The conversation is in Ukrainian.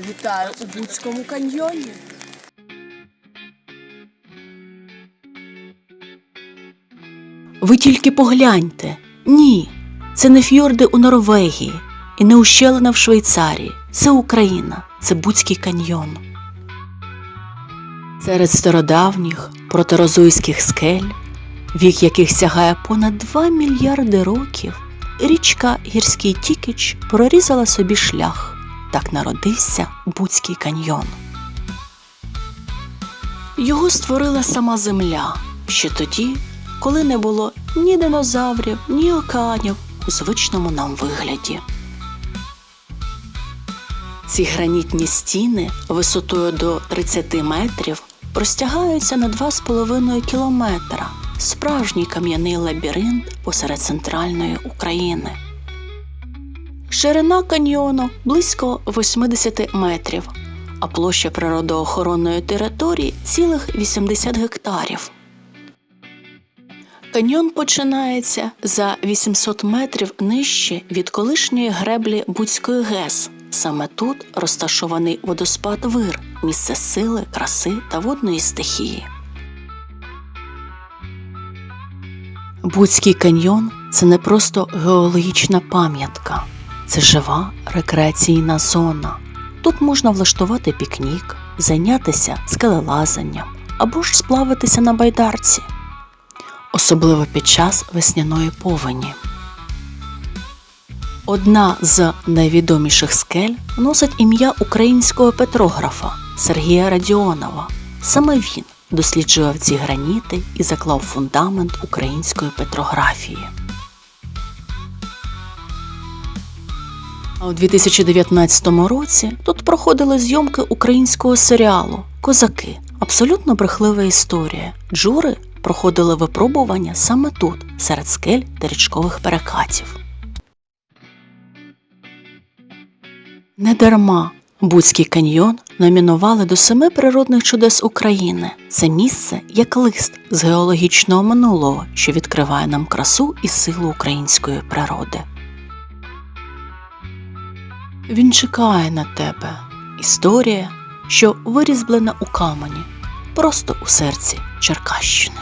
Вітаю у Буцькому каньйоні. Ви тільки погляньте. Ні, це не фьорди у Норвегії і не ущелина в Швейцарії. Це Україна, це Буцький каньйон. Серед стародавніх протерозойських скель, вік яких сягає понад 2 мільярди років, річка Гірський Тікіч прорізала собі шлях. Так народився Буцький каньйон. Його створила сама земля ще тоді, коли не було ні динозаврів, ні океанів у звичному нам вигляді. Ці гранітні стіни висотою до 30 метрів простягаються на 2,5 кілометра. Справжній кам'яний лабіринт посеред центральної України. Ширина каньйону близько 80 метрів, а площа природоохоронної території цілих 80 гектарів. Каньйон починається за 800 метрів нижче від колишньої греблі Буцької ГЕС. Саме тут розташований водоспад Вир, місце сили, краси та водної стихії. Буцький каньйон це не просто геологічна пам'ятка, це жива рекреаційна зона. Тут можна влаштувати пікнік, зайнятися скелелазанням або ж сплавитися на байдарці особливо під час весняної повені. Одна з найвідоміших скель носить ім'я українського петрографа Сергія Радіонова. Саме він досліджував ці граніти і заклав фундамент української петрографії. А у 2019 році тут проходили зйомки українського серіалу Козаки. Абсолютно брехлива історія. Джури проходили випробування саме тут, серед скель та річкових перекатів. Недарма Буцький каньйон номінували до семи природних чудес України. Це місце як лист з геологічного минулого, що відкриває нам красу і силу української природи. Він чекає на тебе. Історія, що вирізблена у камені, просто у серці Черкащини.